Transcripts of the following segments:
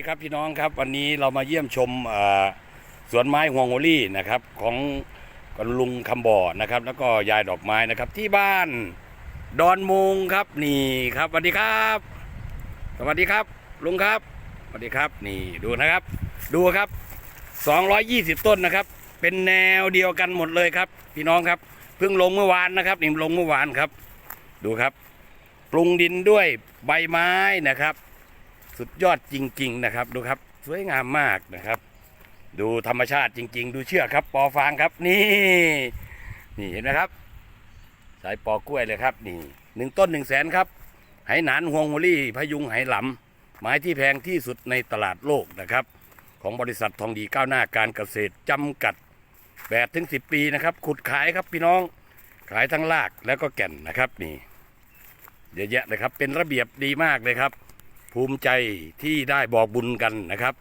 ดีครับพี่น้องครับวันนี้เรามาเยี่ยมชมสวนไม้ฮวงโฮลี่นะครับของลุงคำบ่อนะครับ แล้วก็ยายดอกไม้นะครับ ที่บ้านดอนมุงครับนี่ครับสวัสดีครับ สวัสดีครับลุงครับสวัสดีครับนี่ดูนะครับ ดูครับ 220 ต้นนะครับ เป็นแนวเดียวกันหมดเลยครับ พี่น้องครับเพิ่งลงเมื่อวานนะครับนี่ลงเมื่อวานครับ ดูครับ ปรุงดินด้วยใบไม้นะครับ สุดยอดจริง ๆ นะครับ ดูครับสวยงามมากนะครับ ดูธรรมชาติจริง ๆ ดูเชือกครับ ปอฟางครับนี่นี่เห็นไหมครับ สายปอกล้วยเลยครับ นี่หนึ่งต้นหนึ่งแสนครับไหหนานฮวงโฮลี่พยุงไหหลำไม้ที่แพงที่สุดในตลาดโลกนะครับ ของบริษัททองดีก้าวหน้าการเกษตรจำกัด8ถึง10 ปีนะครับ ขุดขายครับพี่น้องขายทั้งรากแล้วก็แก่นนะครับนี่เยอะแยะเลยครับ เป็นระเบียบดีมากเลยครับ ภูมิใจที่ได้บอกบุญกันนะครับ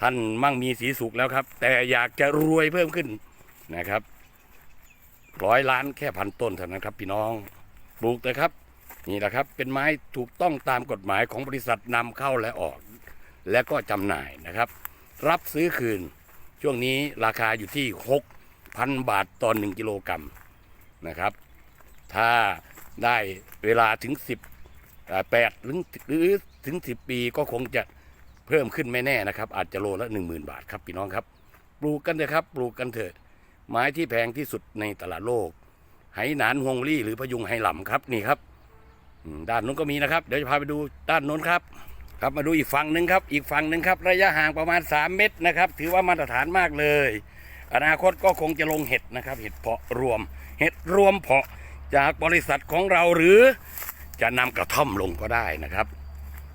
ท่านมั่งมีสีสุขแล้วครับ แต่อยากจะรวยเพิ่มขึ้นนะครับร้อยล้านแค่พันต้นเท่านั้นครับพี่น้องปลูกเลยครับ นี่แหละครับเป็นไม้ถูกต้องตามกฎหมายของบริษัทนำเข้าและออก และก็จำหน่ายนะครับ รับซื้อคืน ช่วงนี้ราคาอยู่ที่ 6,000 บาทต่อ1กิโลกรัมนะครับ ถ้าได้เวลาถึง 10 8หรือ ถึง 10 ปีก็คงจะเพิ่มขึ้นไม่แน่นะครับ อาจจะโลละ 10,000 บาทครับพี่น้องครับ ปลูกกันเถอะครับปลูกกันเถอะไม้ที่แพงที่สุดในตลาดโลกไหหนานฮวงลี่หรือพยุงไหหลำครับนี่ครับด้านนู้นก็มีนะครับ เดี๋ยวจะพาไปดูด้านนู้นครับ ครับมาดูอีกฝั่งหนึ่งครับ อีกฝั่งหนึ่งครับ ระยะห่างประมาณ 3 เมตรนะครับ ถือว่ามาตรฐานมากเลย อนาคตก็คงจะลงเห็ดนะครับ เห็ดเพาะรวม เห็ดรวมเพาะจากบริษัทของเราหรือจะนำกระท่อมลงก็ได้นะครับ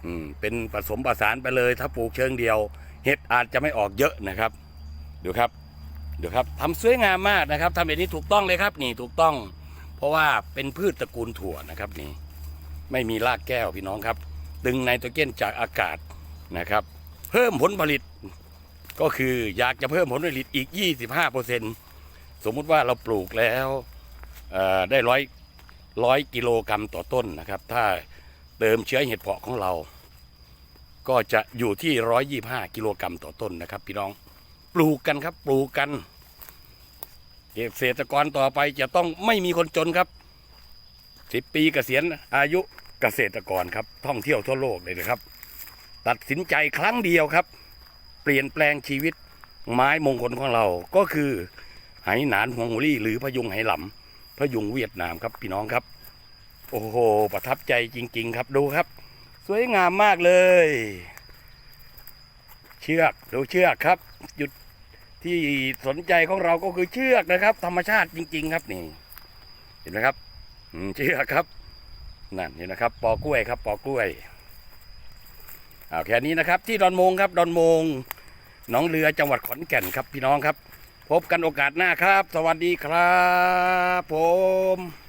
อืมเป็นผสมประสานไปเลย ถ้าปลูกเชิงเดียว เห็ดอาจจะไม่ออกเยอะนะครับดูครับดูครับทำสวยงามมากนะครับทำแบบนี้ถูกต้องเลยครับ นี่ถูกต้อง เพราะว่าเป็นพืชตระกูลถั่วนะครับนี่ไม่มีรากแก้วพี่น้องครับ ดึงไนโตรเจนจากอากาศนะครับ เพิ่มผลผลิต ก็คืออยากจะเพิ่มผลผลิตอีก 25%สมมุติว่าเราปลูกแล้วได้ร้อยร้อยกิโลกรัมต่อต้นนะครับ ถ้า เติมเชื้อเห็ดเพาะของเรา ก็จะอยู่ที่ 125 กิโลกรัมต่อต้นนะครับ พี่น้องปลูกกันครับ ปลูกกันเกษตรกรต่อไปจะต้องไม่มีคนจนครับสิบปีเกษียณอายุเกษตรกรครับ ท่องเที่ยวทั่วโลกเลยนะครับ ตัดสินใจครั้งเดียวครับ เปลี่ยนแปลงชีวิตไม้มงคลของเราก็คือไหหนานหวงหูลี่หรือพยุงไหหลำพยุงเวียดนามครับพี่น้องครับ โอ้โห ประทับใจจริง ๆ ครับดูครับ สวยงามมากเลย เชือกดูเชือกครับ จุดที่สนใจของเราก็คือเชือกนะครับ ธรรมชาติจริง ๆ ครับนี่ เห็นไหมครับเชื่อครับนั่นนี่นะครับ ปอกล้วยครับปอกล้วยเอาแค่นี้นะครับ ที่ดอนมงครับดอนมงหนองเรือจังหวัดขอนแก่นครับพี่น้องครับ พบกันโอกาสหน้าครับ สวัสดีครับ ผม